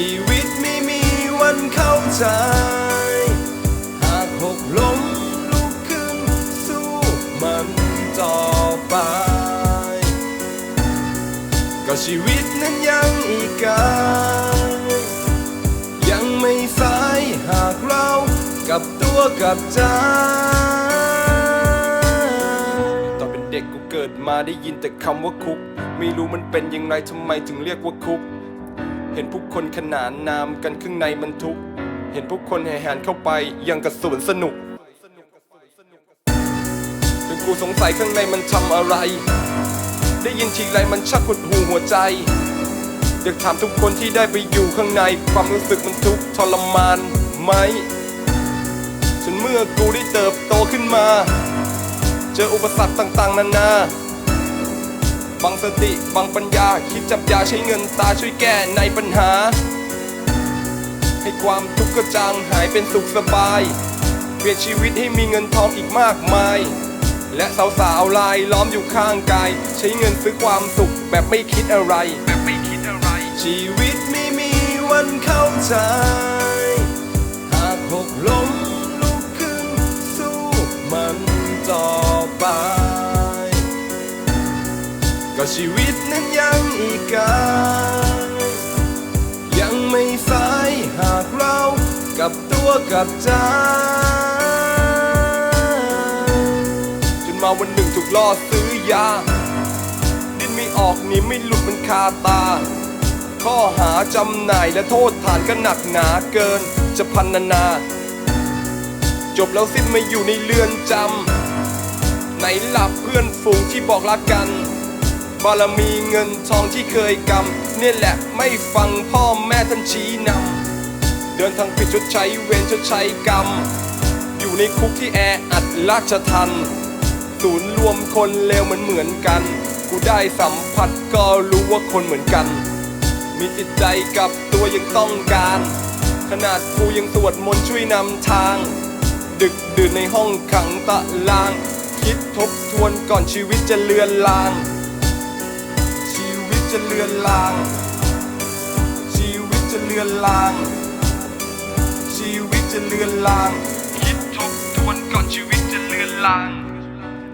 ชีวิตไม่มีวันเข้าใจ หากหกล้มลุกขึ้น สู้มันต่อไป ก็ชีวิตนั้นยังอีกไกลยังไม่สายหากเรากับตัวกับใจตอนเป็นเด็กกูเกิดมาได้ยินแต่คำว่าคุก ไม่รู้มันเป็นยังไงทำไมถึงเรียกว่าคุก เห็นผู้คนขนานนามกันข้างในมันทุก เห็นผู้คนแห่แหนเข้าไปยังกระสวนสนุกจนกูสงสัยข้างในมันทำอะไร ได้ยินทีไรมันชักหดหูหัวใจอยากถามทุกคนที่ได้ไปอยู่ข้างใน ความรู้สึกมันทุกข์ทรมานไหมจนเมื่อกูได้เติบโตขึ้นมา เจออุปสรรคต่างๆ นานา บางสติบางปัญญา คิดจับยาใช้เงินตาช่วยแก้ในปัญหา ให้ความทุกข์กระจางหายเป็นสุขสบาย เปลี่ยนชีวิตให้มีเงินทองอีกมากมาย และสาวๆลายล้อมอยู่ข้างกาย ใช้เงินซื้อความสุขแบบไม่คิดอะไร แบบไม่คิดอะไร ชีวิตไม่มีวันเข้าใจ ชีวิตนั้นยังอีกไกลยังไม่สายหากเรากับตัวกับใจจนมาวันหนึ่งถูกล่อซื้อยา ดิ้นไม่ออกหนีไม่หลุดมันคาตา ข้อหาจำหน่ายและโทษฐานก็หนักหนาเกินจะพันนานา จบแล้วสิ้นมาอยู่ในเรือนจำไหนหลับเพื่อนฝูงที่บอกรักกัน บารมีเงินทองที่เคยกำเนี่ยแหละไม่ฟังพ่อแม่ท่านชี้นำเดินทางผิดชดใช้เวรชดใช้กรรม อยู่ในคุกที่แออัดราชทันศูนย์รวมคนเลวเหมือนเหมือนกัน กูได้สัมผัสก็รู้ว่าคนเหมือนกัน มีจิตใจกับตัวยังต้องการ ขนาดกูยังสวดมนต์ช่วยนำทาง ดึกดื่นในห้องขังตะลาง คิดทบทวนก่อนชีวิตจะเลือนลาง จะเลือนลาง ชีวิตจะเลือนลาง ชีวิตจะเลือนลาง คิดทบทวนก่อนชีวิตจะเลือนลาง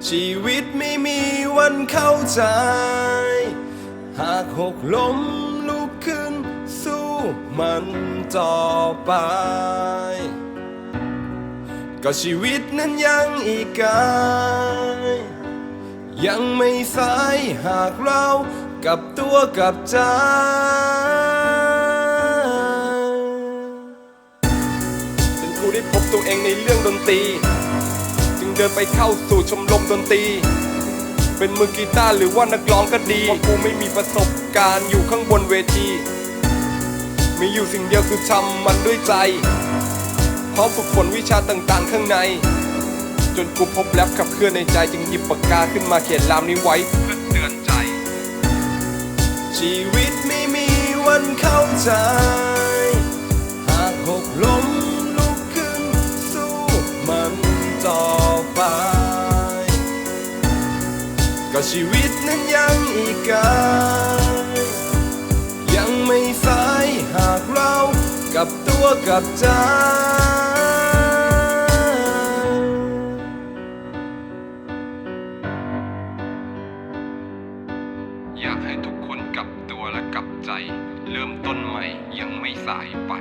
ชีวิตไม่มีวันเข้าใจ หากหกล้มลุกขึ้น สู้มันต่อไป ก็ชีวิตนั้นยังอีกไกลยังไม่สายหากเรา กับตัวกับใจจนกูได้พบตัวเองในเรื่องดนตรี จึงเดินไปเข้าสู่ชมรมดนตรี เป็นมือกีตาร์หรือว่านักร้องก็ดีเพราะกูไม่มีประสบการณ์อยู่ข้างบนเวที มีอยู่สิ่งเดียวคือทำมันด้วยใจเพราะฝึกฝนวิชาต่างๆ ข้างใน จนกูพบแรปขับเคลื่อนในใจจึงหยิบปากกาขึ้นมาเขียนลามนี้ไว้ ชีวิตไม่มีวันเข้าใจ หากหกล้มลุกขึ้น สู้มันต่อไป ก็ชีวิตนั้นยังอีกไกลยังไม่สายหากเรากับตัวกับใจ อยากให้ทุกคนกลับตัวและกลับใจ เริ่มต้นใหม่ยังไม่สายไป